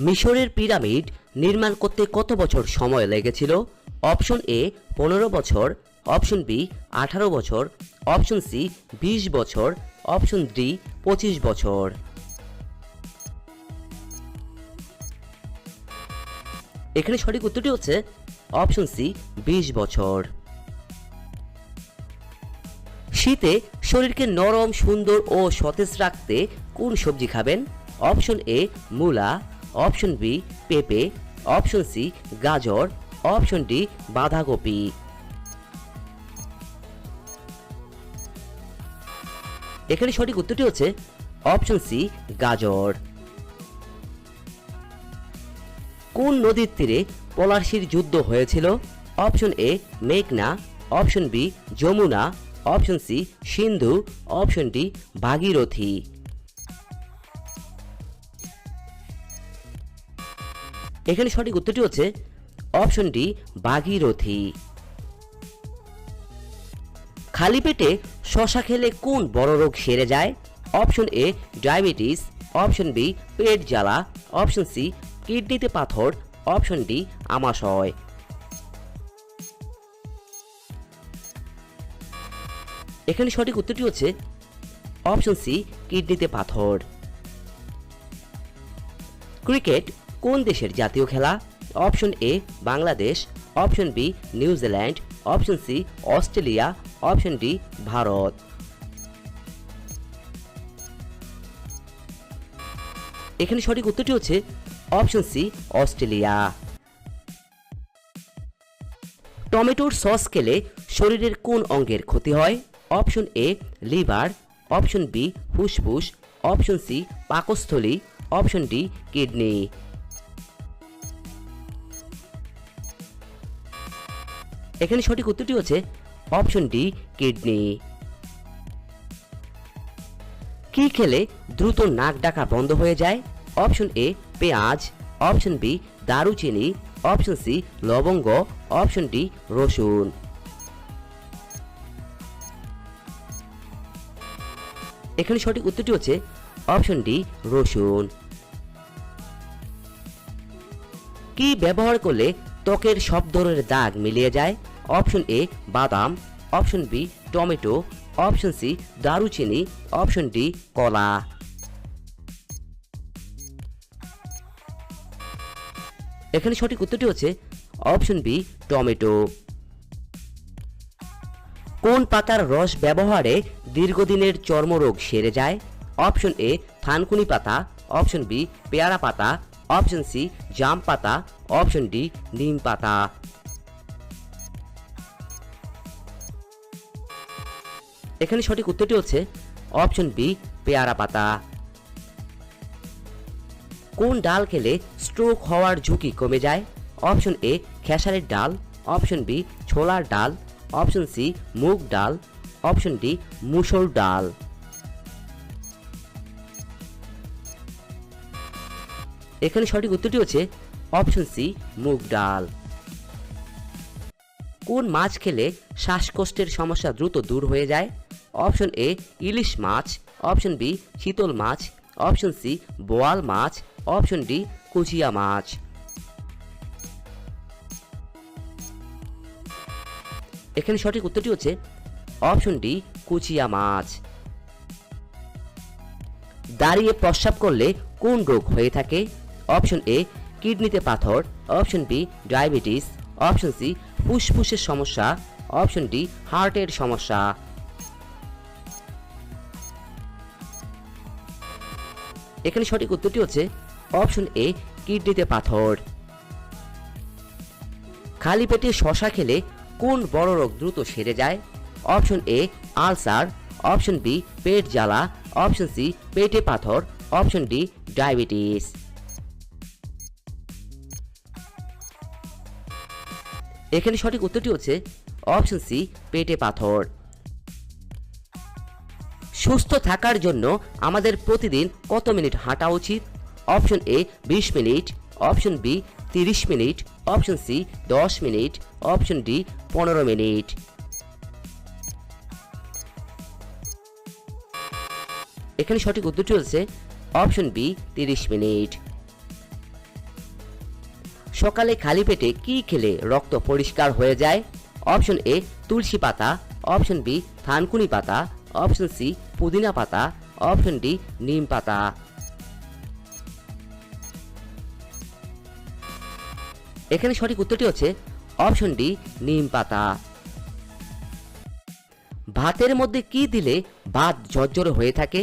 মিশরের পিরামিড নির্মাণ করতে কত বছর সময় লেগেছিল? অপশন এ পনেরো বছর। অপশন বি আঠারো বছর। অপশন সি বিশ বছর। অপশন ডি পঁচিশ বছর। এখানে সঠিক উত্তরটি হচ্ছে অপশন সি বিশ বছর। শীতে শরীরকে নরম, সুন্দর ও সতেজ রাখতে কোন সবজি খাবেন? অপশন এ মূলা। অপশন বি, পেঁপে। অপশন সি, গাজর। অপশন ডি, বাঁধাকপি। এখানে সঠিক উত্তরটি হচ্ছে অপশন সি, গাজর। কোন নদীর তীরে পলাশির যুদ্ধ হয়েছিল? অপশন এ, মেঘনা। Option B, Yamuna. Option C, Sindhu. Option D, Bhagirathi. এখানে সঠিক উত্তরটি হচ্ছে অপশন ডি ভাগীরথী খালি পেটে শশা খেলে কোন বড় রোগ সেরে যায়? Option A, diabetes. Option B, পেট জ্বালা। অপশন সি, কিডনিতে পাথর। অপশন ডি, আমাশয়। এখানে সঠিক উত্তরটি হচ্ছে অপশন সি, কিডনিতে পাথর। ক্রিকেট কোন দেশের জাতীয় খেলা? Option A, Bangladesh. Option B, New Zealand. Option C, Australia. Option D, Bharat. এখানে সঠিক উত্তরটি হচ্ছে অপশন সি, অস্ট্রেলিয়া। টমেটোর সস খেলে শরীরের কোন অঙ্গের ক্ষতি হয়? Option A, liver. Option B, ফুসফুস। অপশন সি, পাকস্থলী। Option D, kidney. এখানে সঠিক উত্তরটি হচ্ছে অপশন ডি, কিডনি। কি খেলে দ্রুত নাক ডাকা বন্ধ হয়ে যায়? অপশন এ, পেঁয়াজ। অপশন বি, দারুচিনি। অপশন সি, লবঙ্গ। অপশন ডি, রসুন। এখানে সঠিক উত্তরটি হচ্ছে অপশন ডি, রসুন। কি ব্যবহার করলে ত্বকের সব ধরনের দাগ মিলিয়ে যায়? অপশন এ বাদাম, option B tomato, option C দারুচিনি, অপশন ডি কলা। এখানে সঠিক উত্তরটি হচ্ছে অপশন বি টমেটো। কোন পাতার রস ব্যবহারে দীর্ঘদিনের চর্মরোগ সেরে যায়? অপশন এ থানকুনি পাতা, অপশন বি পেয়ারা পাতা, অপশন সি জাম পাতা, অপশন ডি নিম পাতা। এখানে সঠিক উত্তরটি হচ্ছে অপশন বি, পেয়ারা পাতা। কোন ডাল খেলে স্ট্রোক হওয়ার ঝুঁকি কমে যায়? অপশন এ, খেসারের ডাল। অপশন বি, ছোলার ডাল। অপশন সি, মুগ ডাল। অপশন ডি, মুসুর ডাল। এখানে সঠিক উত্তরটি হচ্ছে অপশন সি, মুগ ডাল। কোন মাছ খেলে শ্বাসকষ্টের সমস্যা দ্রুত দূর হয়ে যায়? অপশন এ ইলিশ মাছ, অপশন বি শীতল মাছ, অপশন সি বোয়াল মাছ, অপশন ডি কুচিয়া মাছ। এখানে সঠিক উত্তরটি হচ্ছে অপশন ডি কুচিয়া মাছ। দাঁড়িয়ে প্রস্রাব করলে কোন রোগ হয়ে থাকে? অপশন এ কিডনিতে পাথর, option B diabetes, option C ফুসফুসের সমস্যা, অপশন ডি হার্টের সমস্যা। এখানে সঠিক উত্তরটি হচ্ছে অপশন এ, কিডনিতে পাথর। খালি পেটে শশা খেলে কোন বড় রোগ দ্রুত সেরে যায়? Option A, ulcer. Option B, পেট জ্বালা। অপশন সি, পেটে পাথর। Option D, diabetes. এখানে সঠিক উত্তরটি হচ্ছে অপশন সি, পেটে পাথর। সুস্থ থাকার জন্য আমাদের প্রতিদিন কত মিনিট হাঁটা উচিত? অপশন এ বিশ মিনিট। অপশন বি তিরিশ মিনিট। অপশন সি দশ মিনিট। অপশন ডি পনেরো মিনিট। এখানে সঠিক উত্তরটি হচ্ছে অপশন বি তিরিশ মিনিট। সকালে খালি পেটে কি খেলে রক্ত পরিষ্কার হয়ে যায়? অপশন এ তুলসী পাতা। অপশন বি থানকুনি পাতা। অপশন সি পুদিনা পাতা অপশন ডি, নিম পাতা। এখানে সঠিক উত্তরটি হচ্ছে অপশন ডি, নিম পাতা। ভাতের মধ্যে কি দিলে ভাত ঝরঝরে হয়ে থাকে?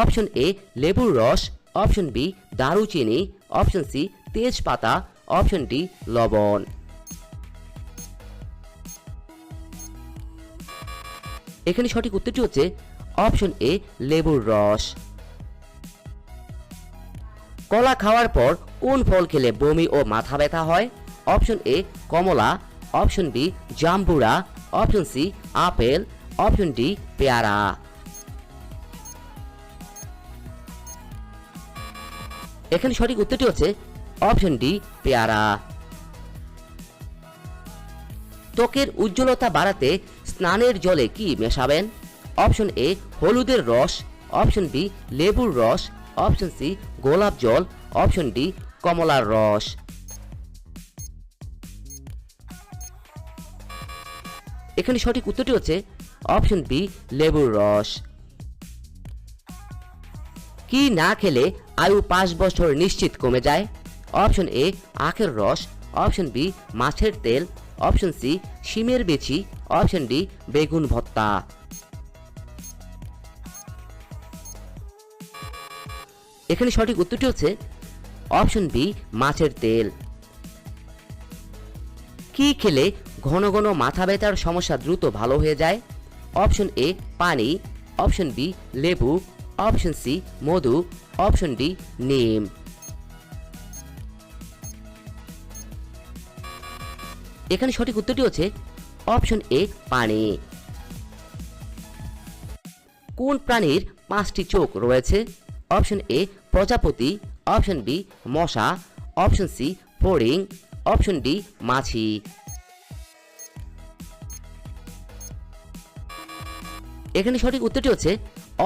অপশন এ, লেবুর রস, অপশন বি, দারুচিনি, অপশন সি, তেজপাতা, অপশন ডি, লবণ। এখানে সঠিক উত্তরটি হচ্ছে অপশন এ, লেবুর রস। কলা খাওয়ার পর কোন ফল খেলে বমি ও মাথা ব্যথা হয়? অপশন এ, কমলা। অপশন বি, জাম্বুরা। Option C, apple. Option D, পেয়ারা। এখানে সঠিক উত্তরটি হচ্ছে অপশন ডি, পেয়ারা। ত্বকের উজ্জ্বলতা বাড়াতে স্নানের জলে কি মেশাবেন? অপশন এ হলুদের রস, অপশন বি লেবুর রস, অপশন সি গোলাপ জল, অপশন ডি কমলার রস। এখানে সঠিক উত্তরটি হচ্ছে অপশন বি লেবুর রস। কি না খেলে আয়ু পাঁচ বছর নিশ্চিত কমে যায়? অপশন এ আখের রস, অপশন বি মাছের তেল, অপশন সি শিমের বেচি, অপশন ডি বেগুন ভর্তা। এখানে সঠিক উত্তরটি হচ্ছে অপশন বি, মাছের তেল। কি খেলে ঘন ঘন মাথা ব্যথার সমস্যা দ্রুত ভালো হয়ে যায়? অপশন এ, পানি। অপশন বি, লেবু। অপশন সি, মধু। অপশন ডি, নিম। এখানে সঠিক উত্তরটি হচ্ছে অপশন এ, পানি। কোন প্রাণীর পাঁচটি চোখ রয়েছে? অপশন এ প্রজাপতি, অপশন বি মশা, অপশন সি ফড়িং, অপশন ডি মাছি। এখানে সঠিক উত্তরটি হচ্ছে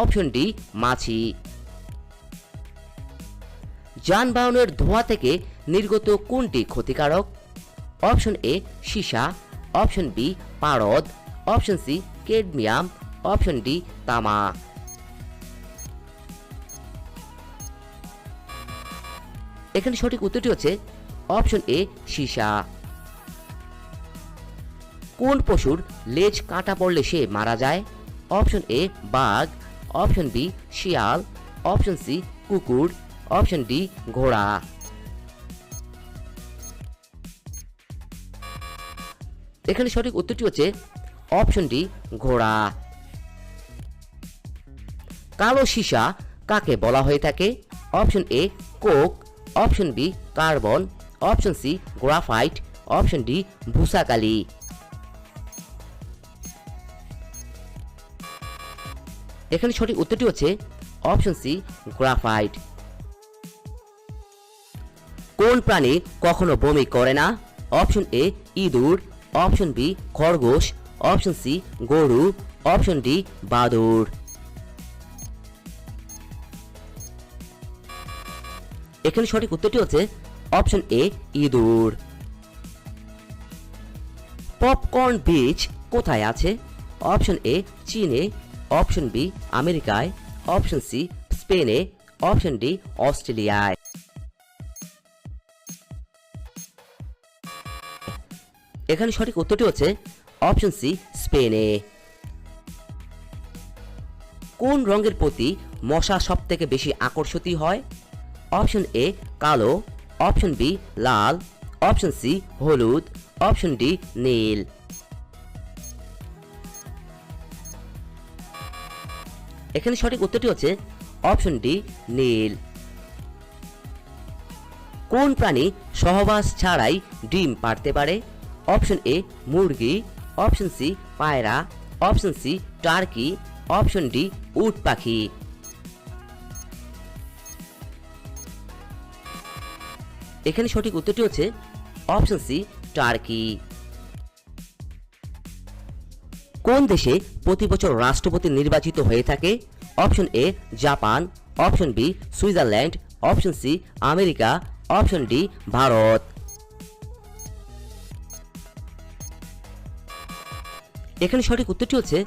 অপশন ডি মাছি। যানবাহনের ধোঁয়া থেকে নির্গত কোনটি ক্ষতিকারক? অপশন এ সীসা, অপশন বি পারদ, option C cadmium option D তামা। এখানে সঠিক উত্তরটি হচ্ছে অপশন এ, সীসা। কোন পশুর লেজ কাটা পড়লে সে মারা যায়? অপশন এ, বাঘ। অপশন বি, শিয়াল। অপশন সি, কুকুর। অপশন ডি, ঘোড়া। এখানে সঠিক উত্তরটি হচ্ছে অপশন ডি, ঘোড়া। কালো সীসা কাকে বলা হয়ে থাকে? Option A, coke. Option B, carbon, option C, graphite, option D, ভূসাকালি। এখানে সঠিক উত্তরটি হচ্ছে অপশন সি, গ্রাফাইট। কোন প্রাণী কখনো বমি করে না? অপশন এ, ইঁদুর, অপশন বি, খরগোশ, অপশন সি, গরু, অপশন ডি, বাদুর। এখানে সঠিক উত্তরটি হচ্ছে অপশন এ, ইঁদুর। পপকর্ন বীজ কোথায় আছে? অপশন এ, চীনে। অপশন বি, আমেরিকায়। অপশন সি, স্পেনে। অপশন ডি, অস্ট্রেলিয়ায়। এখানে সঠিক উত্তরটি হচ্ছে অপশন সি, স্পেনে। কোন রঙের প্রতি মশা সব থেকে বেশি আকর্ষিত হয়? অপশন এ কালো, অপশন বি লাল, অপশন সি হলুদ, অপশন ডি নীল। এখানে সঠিক উত্তরটি হচ্ছে অপশন ডি নীল। কোন প্রাণী সহবাস ছাড়াই ডিম পারতে পারে? অপশন এ মুরগি, অপশন সি পায়রা, option C turkey, option D উট পাখি। এখানে সঠিক উত্তরটি হচ্ছে অপশন সি, টার্কি। কোন দেশে প্রতি বছর রাষ্ট্রপতি নির্বাচিত হয়ে থাকে? Option A, Japan. Option B, Switzerland. Option C, America. Option D, Bharat. এখানে সঠিক উত্তরটি হচ্ছে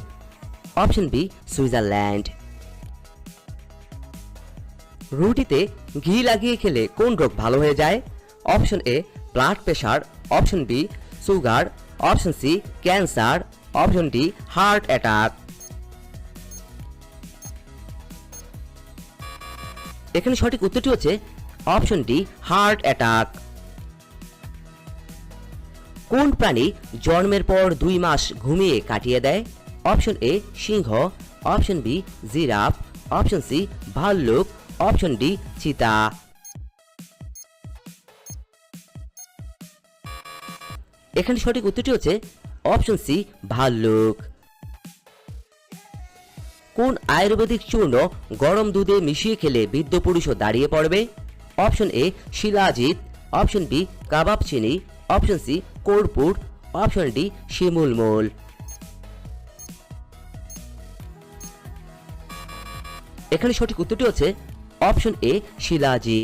অপশন বি, সুইজারল্যান্ড। রুটিতে ঘি লাগিয়ে খেলে কোন রোগ ভালো হয়ে যায়? Option A blood pressure option B sugar option C cancer option D heart attack এখানে সঠিক উত্তরটি হচ্ছে অপশন ডি হার্ট অ্যাটাক কোন প্রাণী জন্মের পর দুই মাস ঘুমিয়ে কাটিয়ে দেয়? Option A Singh. Option B giraffe. Option C ভাল্লুক। অপশন ডি চিতা এখানে সঠিক উত্তরটি হচ্ছে অপশন সি ভাল্লুক। কোন আয়ুর্বেদিক চূর্ণ গরম দুধে মিশিয়ে খেলে বৃদ্ধ পুরুষও দাঁড়িয়ে পড়বে? Option A shilajit. Option B কাবাব চিনি। অপশন সি কর্পূর। অপশন ডি শিমুলমূল এখানে সঠিক উত্তরটি হচ্ছে অপশন এ শিলাজিৎ